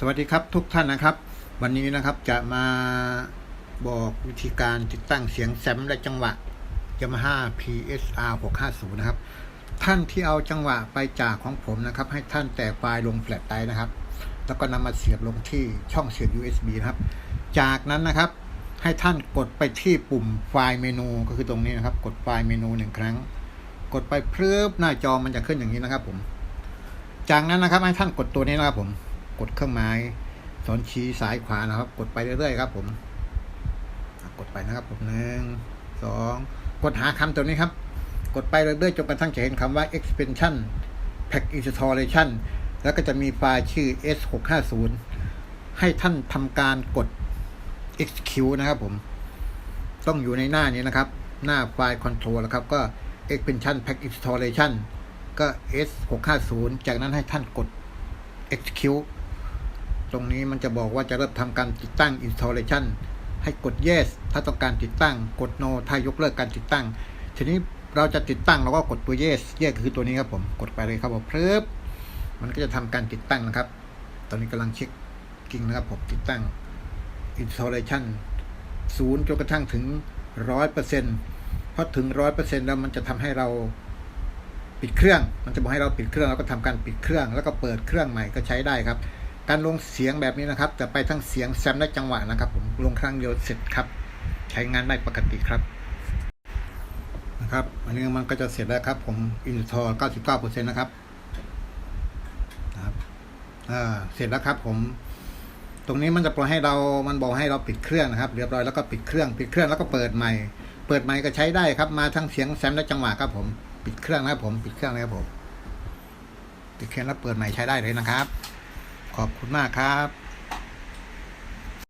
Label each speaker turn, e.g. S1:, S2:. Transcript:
S1: สวัสดีครับทุกท่านนะครับ วันนี้นะครับจะมาบอกวิธีการติดตั้งเสียงแซมและจังหวะ Yamaha PSR 650 นะครับ ท่านที่เอาจังหวะไปจากของผมนะครับ ให้ท่านแตกไฟล์ลงแฟลชไดร์นะครับ แล้วก็นำมาเสียบลงที่ช่องเสียบ USB นะครับ จากนั้นนะครับ ให้ท่านกดไปที่ปุ่มไฟล์เมนูก็คือตรงนี้นะครับ กดไฟล์เมนูหนึ่งครั้ง กดไปเพลิบหน้าจอมันจะขึ้นอย่างนี้นะครับผม จากนั้นนะครับให้ท่านกดตัวนี้นะครับผม กดเครื่องหมายสอนชี้ซ้ายขวานะครับ กดไปเรื่อยๆครับ ผมกดไปนะครับผมหนึ่งสองกดหาคำตัวนี้ครับ กดไปเรื่อยๆจนกระทั่งจะเห็นคำว่า expansion pack installation แล้วก็จะมีไฟล์ชื่อ s650 ให้ท่านทำการกด execute นะครับผม ต้องอยู่ในหน้านี้นะครับ หน้าไฟล์ control แล้วครับ ก็ expansion pack installation ก็ S650 จากนั้นให้ท่านกด execute รงนี้มันจะบอกว่าจะเริ่มทำการติดตั้ง installation ให้กด yes ถ้าต้องการติดตั้ง กด no ถ้ายกเลิกการติดตั้ง ทีนี้เราจะติดตั้งเราก็กดตัว yes yes คือตัวนี้ครับผมกดไปเลยครับผมเพลิบมันก็จะทำการติดตั้งนะครับ ตอนนี้กำลังเช็คกิ้งนะครับผมติดตั้ง installation ศูนย์จนกระทั่งถึงร้อยเปอร์เซ็นต์พอถึงร้อยเปอร์เซ็นต์แล้วมันจะทำให้เราปิดเครื่อง มันจะบอกให้เราปิดเครื่อง แล้วก็ทำการปิดเครื่อง แล้วก็เปิดเครื่องใหม่ก็ใช้ได้ครับ การลงเสียงแบบนี้นะครับ จะไปทั้งเสียงแซมและจังหวะนะครับ ผมลงครั้งเดียวเสร็จครับ ใช้งานได้ปกติครับนะครับ อันนี้มันก็จะเสร็จแล้วครับ ผมอินทอ99%นะครับนะครับอ่าเสร็จแล้วครับ ผม ตรงนี้มันจะปล่อยให้เรา มันบอกให้เราปิดเครื่องนะครับ เรียบร้อยแล้วก็ปิดเครื่องปิดเครื่องแล้วก็เปิดใหม่ เปิดใหม่ก็ใช้ได้ครับ มาทั้งเสียงแซมและจังหวะครับ ผม ปิดเครื่องนะครับผม ปิดเครื่องเลยครับผม ปิดเครื่องแล้วเปิดใหม่ใช้ได้เลยนะครับ ขอบคุณมากครับ